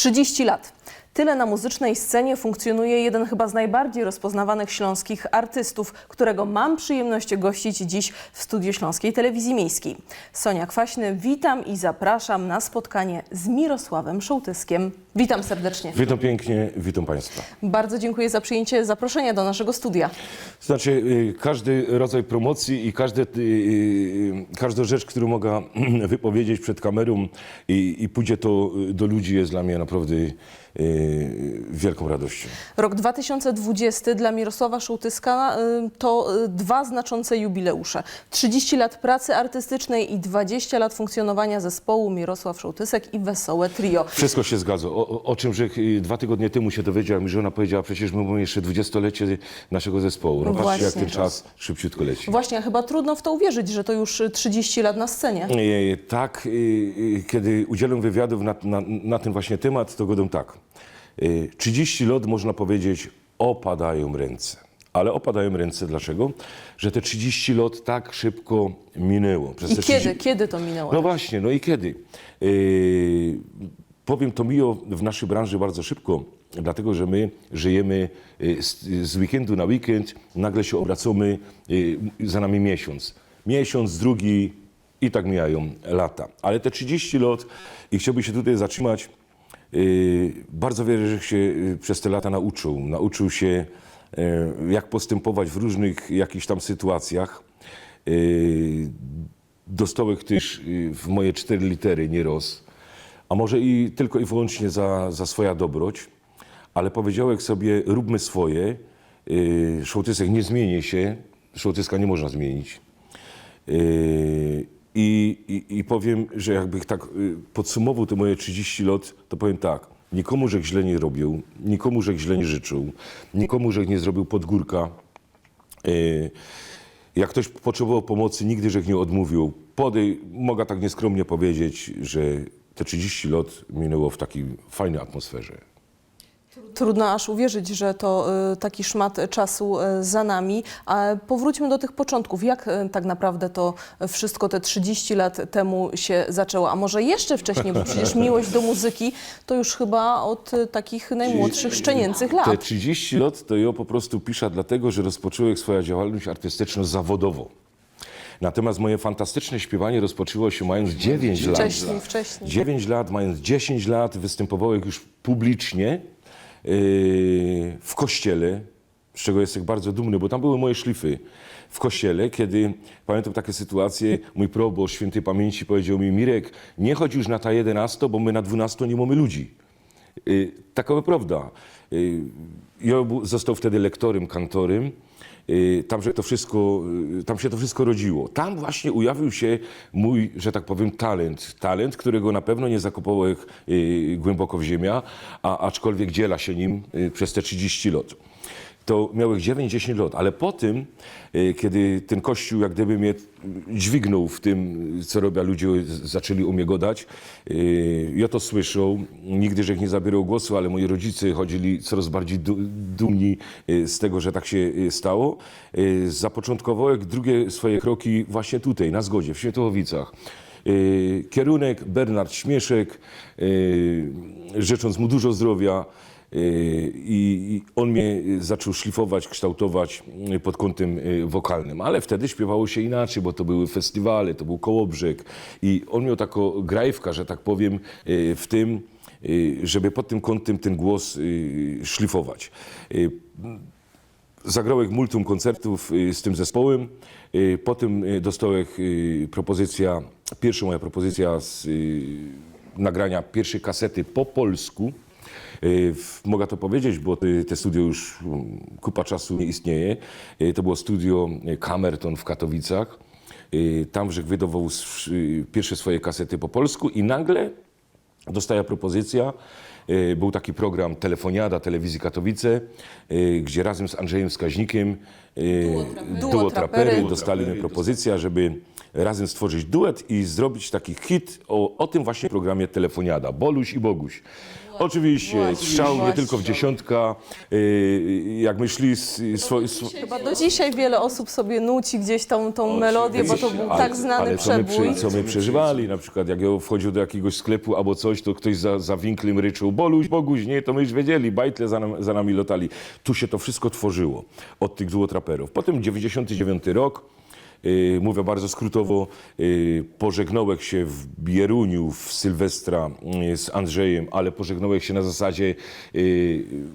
30 lat. Tyle na muzycznej scenie funkcjonuje jeden chyba z najbardziej rozpoznawanych śląskich artystów, którego mam przyjemność gościć dziś w studiu Śląskiej Telewizji Miejskiej. Sonia Kwaśny, witam i zapraszam na spotkanie z Mirosławem Szołtyskiem. Witam serdecznie. Witam pięknie, witam Państwa. Bardzo dziękuję za przyjęcie zaproszenia do naszego studia. Znaczy, y, każdy rodzaj promocji i każde, y, y, każda rzecz, którą mogę wypowiedzieć przed kamerą i, i pójdzie to do ludzi, jest dla mnie naprawdę wielką radością. Rok 2020 dla Mirosława Szołtyska y, to y, dwa znaczące jubileusze. 30 lat pracy artystycznej i 20 lat funkcjonowania zespołu Mirosław Szołtysek i Wesołe Trio. Wszystko się zgadza. O, o, czym że y, dwa tygodnie temu się dowiedziałem, że ona powiedziała, przecież my mamy jeszcze dwudziestolecie naszego zespołu. No patrzcie, jak ten czas szybciutko leci. Właśnie, chyba trudno w to uwierzyć, że to już y, 30 lat na scenie. Tak, y, y, kiedy udzielam wywiadów na, na, na ten właśnie temat, to godą tak. Y, 30 lat, można powiedzieć, opadają ręce. Ale opadają ręce dlaczego? Że te 30 lat tak szybko minęło. Przez I kiedy, 30 kiedy to minęło? No właśnie, no i kiedy? Yy, powiem to miło w naszej branży bardzo szybko, dlatego że my żyjemy yy, z, z weekendu na weekend, nagle się obracamy, yy, za nami miesiąc. Miesiąc, drugi i tak mijają lata. Ale te 30 lat i chciałbym się tutaj zatrzymać, bardzo wiele rzeczy się yy, przez te lata nauczył. Nauczył się, yy, jak postępować w różnych jakichś tam sytuacjach. Dostałych też y, w moje cztery litery nieraz, a może i tylko i wyłącznie za, za swoja dobroć, ale powiedziałem sobie, róbmy swoje, Szołtysek nie zmieni się, Szołtyska nie można zmienić. I, i, I powiem, że jakbych tak y, podsumował te moje 30 lat, to powiem tak, nikomu żech źle nie robił, nikomu żech źle nie życzył, nikomu nie zrobił podgórka, Yy, Jak ktoś potrzebował pomocy, nigdy żech nie odmówił. Podej, mogę tak nieskromnie powiedzieć, że te 30 lat minęło w takiej fajnej atmosferze. Trudno aż uwierzyć, że to y, taki szmat czasu y, za nami. A powróćmy do tych początków. Jak y, tak naprawdę to wszystko te 30 lat temu się zaczęło? A może jeszcze wcześniej, bo przecież miłość do muzyki to już chyba od takich najmłodszych, szczenięcych Te lat. 30 lat to ja po prostu piszę dlatego, że rozpocząłem swoją działalność artystyczną zawodowo. Natomiast moje fantastyczne śpiewanie rozpoczęło się mając 9 lat. Wcześniej, wcześniej. 9 lat, mając 10 lat, występowałem już publicznie w kościele, z czego jestem bardzo dumny, bo tam były moje szlify. W kościele, kiedy pamiętam takie sytuacje, mój proboszcz świętej pamięci powiedział mi, Mirek, nie chodź już na ta 11, bo my na 12 nie mamy ludzi. Y, Takowa prawda. Y, Ja został wtedy lektorem, kantorem. Y, Tam, że to wszystko, y, tam się to wszystko rodziło. Tam właśnie ujawnił się mój, że tak powiem, talent. Talent, którego na pewno nie zakopałem y, głęboko w ziemię, a aczkolwiek dziela się nim przez te 30 lat to miałem 9-10 lat, ale po tym, y, kiedy ten kościół jak gdyby mnie dźwignął w tym, co robią ludzie, zaczęli u mnie godać, y, ja to słyszał, nigdy że ich nie zabierał głosu, ale moi rodzice chodzili coraz bardziej du- dumni y, z tego, że tak się stało. Zapoczątkowałem drugie swoje kroki właśnie tutaj, na Zgodzie, w Świętochowicach. Kierunek Bernard Śmieszek, życząc mu dużo zdrowia, I i on mnie zaczął szlifować, kształtować y, pod kątem y, wokalnym. Ale wtedy śpiewało się inaczej, bo to były festiwale, to był Kołobrzeg. I on miał taką grajwkę, że tak powiem, y, w tym, y, żeby pod tym kątem ten głos y, szlifować. Y, Zagrałem multum koncertów y, z tym zespołem. Y, Potem y, dostałem y, propozycja, pierwsza moja propozycja z y, nagrania pierwszej kasety po polsku. Y, Mogę to powiedzieć, bo te, studio już mm, kupa czasu nie istnieje. Y, To było studio y, Kamerton w Katowicach. Tam Żech wydawał pierwsze swoje kasety po polsku i nagle dostaje propozycja. Był taki program Telefoniada Telewizji Katowice, gdzie razem z Andrzejem Wskaźnikiem y, Duo duo trapery. dostali mi propozycję, żeby razem stworzyć duet i zrobić taki hit o, o tym właśnie programie Telefoniada, Boluś i Boguś. Oczywiście, strzał nie tylko w dziesiątka, y, jak myśli swo, swo, Chyba do dzisiaj wiele osób sobie nuci gdzieś tą, tą melodię, bo to był Ale- tak znany ale co my, przebój. przy- co my przeżywali, na przykład jak ja wchodził do jakiegoś sklepu albo coś, to ktoś za, za winklem ryczył, Boluś, Boguś, nie, to my już wiedzieli, bajtle za, nam, za nami lotali. Tu się to wszystko tworzyło od tych duotraperów. Potem 99 rok, mówię bardzo skrótowo, yy, pożegnąłek się w Bieruniu w Sylwestra yy, z Andrzejem, ale pożegnąłek się na zasadzie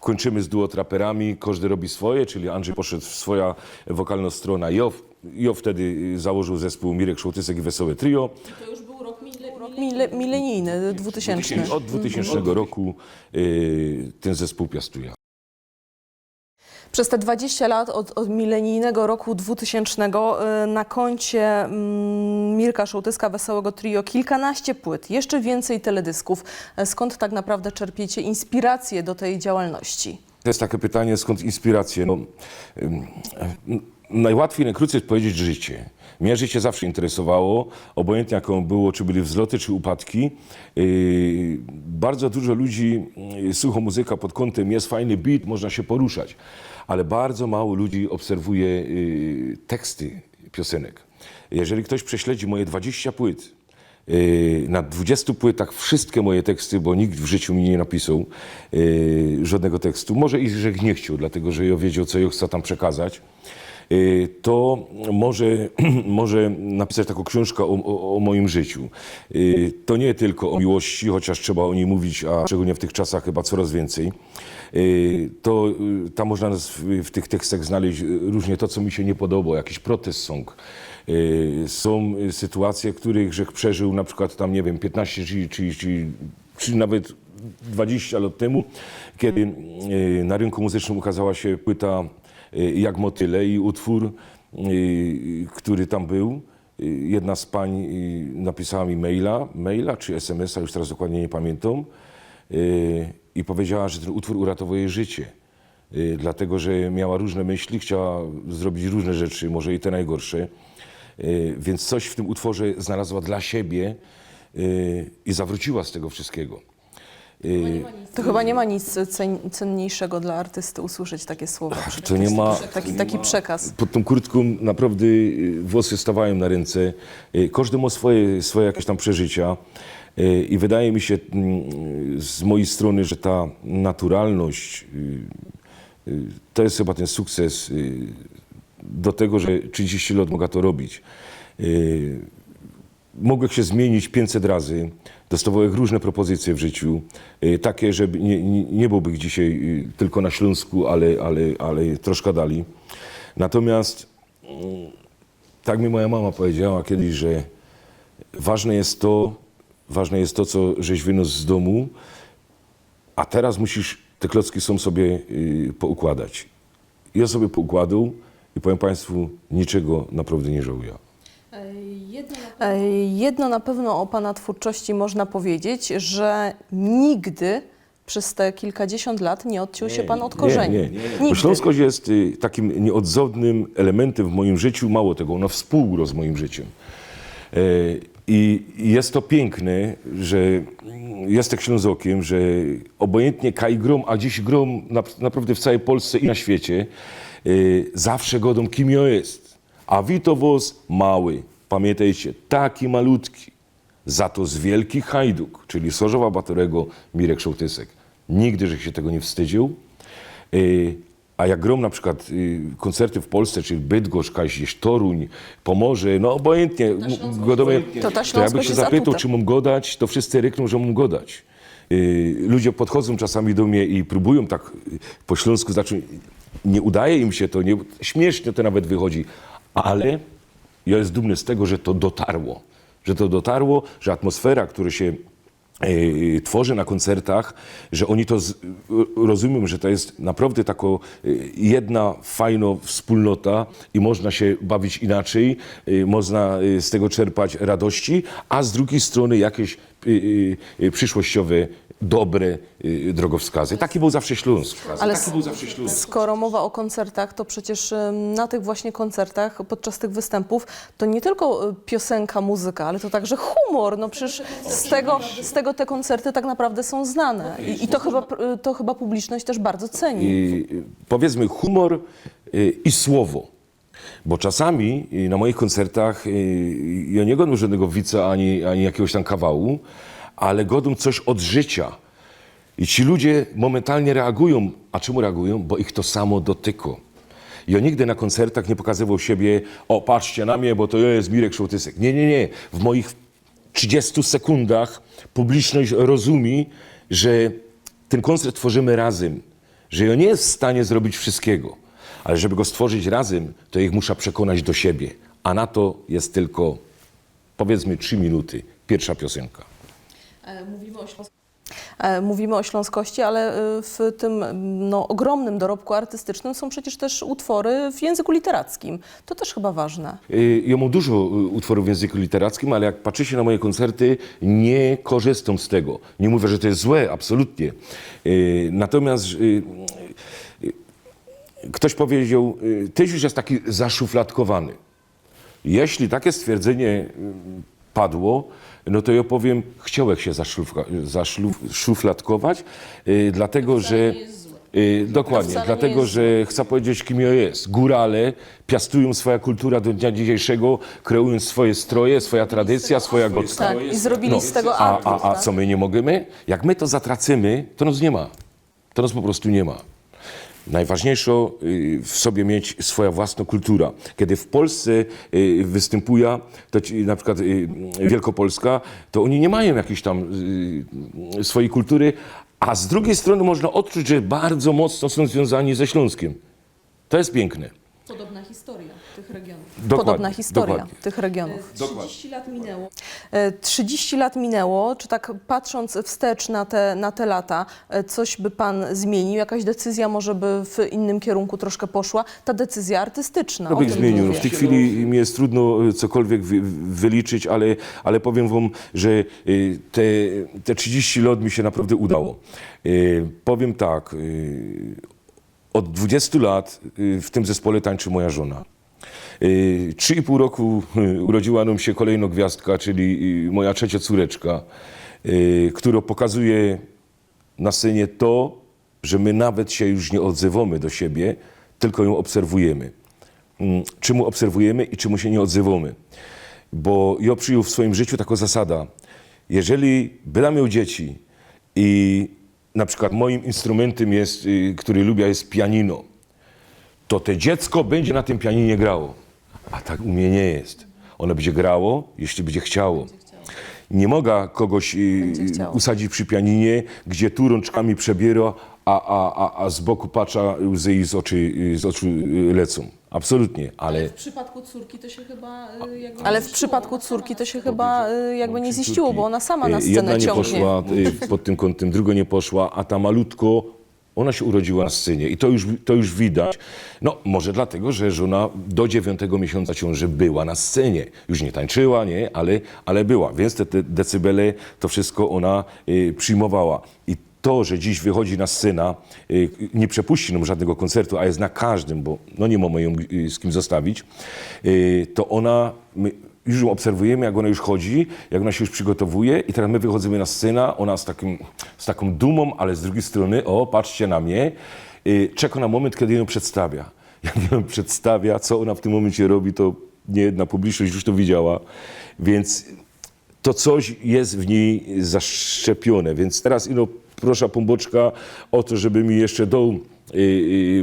kończymy z duotraperami, każdy robi swoje, czyli Andrzej poszedł w swoja wokalna strona, ja, ja wtedy założył zespół Mirek Szołtysek i Wesołe Trio. Mile, milenijny, 2000. Od 2000 roku yy, ten zespół piastuje. Przez te 20 lat od, od milenijnego roku 2000 y, na koncie mm, Mirka Szołtyska Wesołego Trio kilkanaście płyt, jeszcze więcej teledysków. E, Skąd tak naprawdę czerpiecie inspirację do tej działalności? To jest takie pytanie, skąd inspiracje? No, najłatwiej, najkrócej powiedzieć życie. Mnie życie zawsze interesowało, obojętnie jaką było, czy byli wzloty, czy upadki. Yy, bardzo dużo ludzi yy, słucha muzyka pod kątem, jest fajny beat, można się poruszać, ale bardzo mało ludzi obserwuje yy, teksty piosenek. Jeżeli ktoś prześledzi moje 20 płyt, Yy, Na 20 płytach wszystkie moje teksty, bo nikt w życiu mi nie napisał yy, żadnego tekstu. Może i że nie chciał, dlatego że ja wiedział, co ja chcę tam przekazać. Yy, To może, może napisać taką książkę o, o, o moim życiu. Yy, To nie tylko o miłości, chociaż trzeba o niej mówić, a szczególnie w tych czasach chyba coraz więcej. Yy, To tam można w, tych tekstach znaleźć różnie to, co mi się nie podoba, jakiś protest song. Y, Są y, sytuacje, których Grzech przeżył na przykład tam, nie wiem, 15 czy, czy, czy, czy nawet 20 lat temu, kiedy y, na rynku muzycznym ukazała się płyta y, Jak motyle i utwór, y, który tam był. y, Jedna z pań y, napisała mi maila, maila czy SMS-a, już teraz dokładnie nie pamiętam, y, i powiedziała, że ten utwór uratował jej życie. Y, Dlatego, że miała różne myśli, chciała zrobić różne rzeczy, może i te najgorsze. Y, Więc coś w tym utworze znalazła dla siebie y, i zawróciła z tego wszystkiego. Y, To chyba nie ma nic cen, cenniejszego dla artysty usłyszeć takie słowa. To nie ma. Taki, taki przekaz. Pod tą kurtką naprawdę y, włosy stawają na ręce. Y, Każdy ma swoje, swoje jakieś tam przeżycia. Y, I wydaje mi się mm, z mojej strony, że ta naturalność to jest chyba ten sukces do tego, że 30 lat mogę to robić. Mogłem się zmienić 500 razy. Dostawałem różne propozycje w życiu. y, Takie, że nie, nie, byłbym dzisiaj y, tylko na Śląsku, ale, ale, ale troszkę dali. Natomiast mm, tak mi moja mama powiedziała kiedyś, że ważne jest to, ważne jest to, co żeś wyniósł z domu, a teraz musisz te klocki są sobie y, poukładać. Ja sobie poukładał i powiem Państwu, niczego naprawdę nie żałuję. E, Jedno na pewno o Pana twórczości można powiedzieć, że nigdy przez te kilkadziesiąt lat nie odciął się Pan od korzeni. Nie, nie. Bo Nigdy. Śląskość jest y, takim nieodzownym elementem w moim życiu, mało tego, ona współgra z moim życiem. E, I jest to piękne, że mm, jestem Ślązokiem, że obojętnie kaj grom, a dziś grom na, naprawdę w całej Polsce i na świecie, e, zawsze godą kim ja jest. A Witowos mały, pamiętajcie, taki malutki, za to z wielki hajduk, czyli Sorzowa Batorego Mirek Szołtysek. Nigdy, że się tego nie wstydził. Y, A jak grom na przykład y, koncerty w Polsce, czyli Bydgoszcz, gdzieś Toruń, Pomorze, no obojętnie, godowe, To ta to Śląskość jakby się zapytał, czy mam godać, to wszyscy rykną, że mam godać. Y, Ludzie podchodzą czasami do mnie i próbują tak po śląsku zacząć, nie udaje im się to, nie, śmiesznie to nawet wychodzi, ale ja jest dumny z tego, że to dotarło. Że to dotarło, że atmosfera, która się e, tworzy na koncertach, że oni to z, rozumią, że to jest naprawdę taka e, jedna fajna wspólnota i można się bawić inaczej, e, można e, z tego czerpać radości, a z drugiej strony jakieś przyszłościowe, dobre drogowskazy. Taki był zawsze Śląsk. Ale Taki był zawsze Śląsk. Skoro mowa o koncertach, to przecież na tych właśnie koncertach, podczas tych występów, to nie tylko e, piosenka, muzyka, ale to także humor. No przecież z tego, z tego te koncerty tak naprawdę są znane. I, i to, chyba, e, to chyba publiczność też bardzo ceni. y, powiedzmy humor y, i słowo. Bo czasami y, na moich koncertach y, ja nie godam żadnego wica ani, ani jakiegoś tam kawału, ale godam coś od życia. I ci ludzie momentalnie reagują. A czemu reagują? Bo ich to samo dotyka. Ja nigdy na koncertach nie pokazywał siebie, o patrzcie na mnie, bo to jest Mirek Szołtysek. Nie, nie, nie. W moich 30 sekundach publiczność rozumie, że ten koncert tworzymy razem, że ja nie jest w stanie zrobić wszystkiego, ale żeby go stworzyć razem, to ich muszę przekonać do siebie. A na to jest tylko, powiedzmy, 3 minuty, pierwsza piosenka. Mówimy o, E, Mówimy o śląskości, ale e, w tym m, no, ogromnym dorobku artystycznym są przecież też utwory w języku literackim. To też chyba ważne. Ja mam dużo utworów w języku literackim, ale jak patrzycie na moje koncerty, nie korzystam z tego. Nie mówię, że to jest złe, absolutnie. Natomiast ktoś powiedział, y, tyś już jest taki zaszufladkowany. Jeśli takie stwierdzenie y, padło, no to ja powiem, chciałem się zaszufla- zaszufladkować, y, dlatego że... Y, dokładnie, dlatego że chcę powiedzieć, kim ja jest. Górale piastują swoją kulturę do dnia dzisiejszego, kreując swoje stroje, swoja tradycja, swoja godzina. Tak, i zrobili z tego A, a, a co my nie możemy? Jak my to zatracimy, to nas nie ma. To nas po prostu nie ma. Najważniejsze y, w sobie mieć swoja własna kultura. Kiedy w Polsce y, występuje, to na przykład y, Wielkopolska, to oni nie mają jakiejś tam swojej kultury, a z drugiej strony można odczuć, że bardzo mocno są związani ze Śląskiem. To jest piękne. Podobna historia tych regionów. Dokładnie, Podobna historia dokładnie. tych regionów. 30 lat minęło. E, 30 lat minęło, czy tak patrząc wstecz na te, na te lata, e, coś by Pan zmienił? Jakaś decyzja może by w innym kierunku troszkę poszła? Ta decyzja artystyczna. No tym zmienił. Mówię. w tej chwili mi jest trudno cokolwiek wy, wyliczyć, ale, ale powiem wam, że te, te 30 lat mi się naprawdę udało. Powiem tak, od 20 lat w tym zespole tańczy moja żona. Y, Trzy i pół roku y, urodziła nam się kolejna gwiazdka, czyli y, moja trzecia córeczka, która pokazuje na scenie to, że my nawet się już nie odzywamy do siebie, tylko ją obserwujemy. Mm, Czemu obserwujemy i czemu się nie odzywamy? Bo ja przyjął w swoim życiu taką zasadę. Jeżeli bym miał dzieci i na przykład moim instrumentem jest, który lubię, jest pianino, to to dziecko będzie na tym pianinie grało. A tak u mnie nie jest. Ono będzie grało, jeśli będzie chciało. Nie mogę kogoś y, chciało. usadzić przy pianinie, gdzie tu rączkami przebiera, a, a, a, a z boku patrza, łzy jej z, oczy, y, z oczu y, lecą. Absolutnie, ale... W przypadku córki to się chyba y, jakby Ale nie w ziściło, przypadku córki to się chyba jakby nie ziściło, bo ona sama na Y, Jedna scenę nie ciągnie. poszła y, pod tym kątem, druga nie poszła, a ta malutko, ona się urodziła na scenie i to już, to już widać. No, może dlatego, że żona do dziewiątego miesiąca ciąży była na scenie. Już nie tańczyła, nie, ale, ale była, więc te, te decybele, to wszystko ona y, przyjmowała. I to, że dziś wychodzi na scenę, y, nie przepuści nam żadnego koncertu, a jest na każdym, bo no nie mamy ją y, z kim zostawić, y, to ona, my już ją obserwujemy, jak ona już chodzi, jak ona się już przygotowuje i teraz my wychodzimy na scenę, ona z, takim, z taką dumą, ale z drugiej strony, o, patrzcie na mnie, y, czeka na moment, kiedy ją przedstawia. Jak ją przedstawia, co ona w tym momencie robi, to niejedna publiczność już to widziała, więc to coś jest w niej zaszczepione. Więc teraz ino proszę Pomboczka o to, żeby mi jeszcze y,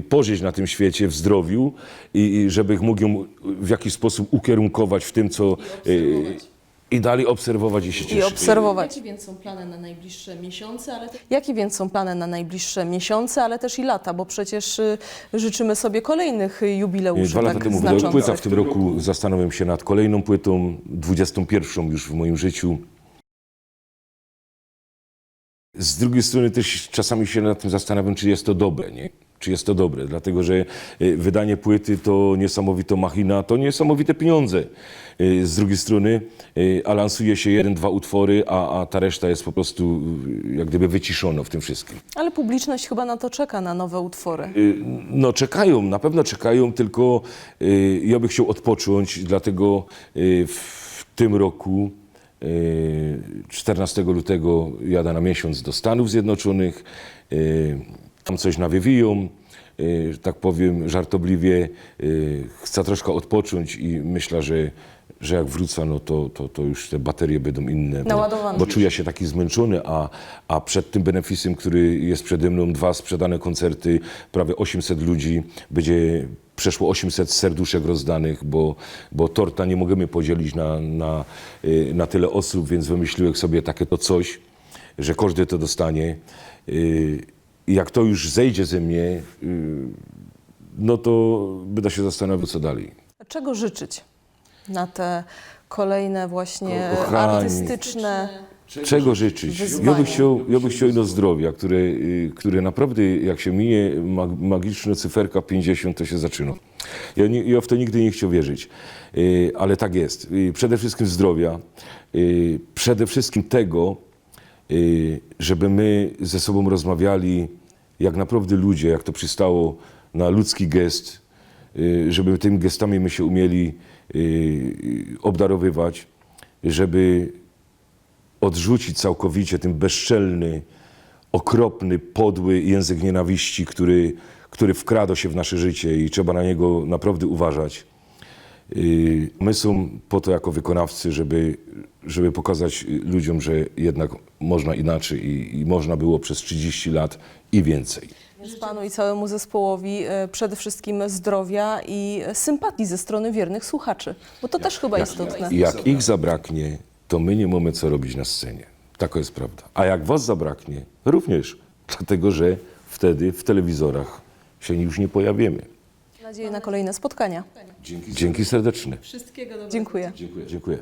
pożyć na tym świecie w zdrowiu i, i żebym mógł ją w jakiś sposób ukierunkować w tym, co... y, I dalej obserwować i się I cieszyć. obserwować. Jakie więc są plany na najbliższe miesiące, ale też Jakie więc są plany na najbliższe miesiące, ale też i lata, bo przecież y, życzymy sobie kolejnych y, jubileuszy Dwa lata tak temu wydałem płytę, w tym roku zastanawiam się nad kolejną płytą, 21 już w moim życiu. Z drugiej strony też czasami się nad tym zastanawiam, czy jest to dobre, nie? Czy jest to dobre, dlatego że y, wydanie płyty to niesamowita machina, to niesamowite pieniądze. Y, Z drugiej strony y, a lansuje się jeden, dwa utwory, a, a ta reszta jest po prostu jak gdyby wyciszona w tym wszystkim. Ale publiczność chyba na to czeka, na nowe utwory. No czekają, na pewno czekają, tylko ja bym chciał odpocząć, dlatego w tym roku 14 lutego jadę na miesiąc do Stanów Zjednoczonych, y, tam coś nawiewiją, y, tak powiem żartobliwie, y, chcę troszkę odpocząć i myślę, że, że jak wrócę, no to, to, to już te baterie będą inne, bo, Naładowane. bo czuję się taki zmęczony, a, a przed tym benefisem, który jest przede mną, dwa sprzedane koncerty, prawie 800 ludzi, będzie przeszło 800 serduszek rozdanych, bo, bo torta nie możemy podzielić na, na, y, na tyle osób, więc wymyśliłem sobie takie to coś, że każdy to dostanie. Y, I jak to już zejdzie ze mnie, y, no to będę się zastanawiał, co dalej. Czego życzyć na kolejne właśnie Ko- kochani. artystyczne... Czego życzyć? Ja bym chciał, ja bym chciał ino zdrowia, które, y, które naprawdę, jak się minie mag, magiczna cyferka 50, to się zaczyna. Ja, nie, ja w to nigdy nie chciał wierzyć, Y, ale tak jest. Y, Przede wszystkim zdrowia, przede wszystkim tego, żeby my ze sobą rozmawiali jak naprawdę ludzie, jak to przystało na ludzki gest, żeby tymi gestami my się umieli obdarowywać, żeby odrzucić całkowicie ten bezczelny, okropny, podły język nienawiści, który, który wkradł się w nasze życie i trzeba na niego naprawdę uważać. Yy, My są po to jako wykonawcy, żeby, żeby pokazać ludziom, że jednak można inaczej i, i można było przez 30 lat i więcej. Więc Panu i całemu zespołowi e, przede wszystkim zdrowia i sympatii ze strony wiernych słuchaczy, bo to też chyba istotne. I jak ich zabraknie, to my nie mamy co robić na scenie. Taka jest prawda. A jak was zabraknie, również. Dlatego, że wtedy w telewizorach się już nie pojawimy. Mam nadzieję na kolejne spotkania. Dzięki, Dzięki serdeczne. Wszystkiego dobrego. Dziękuję. Dziękuję. Dziękuję.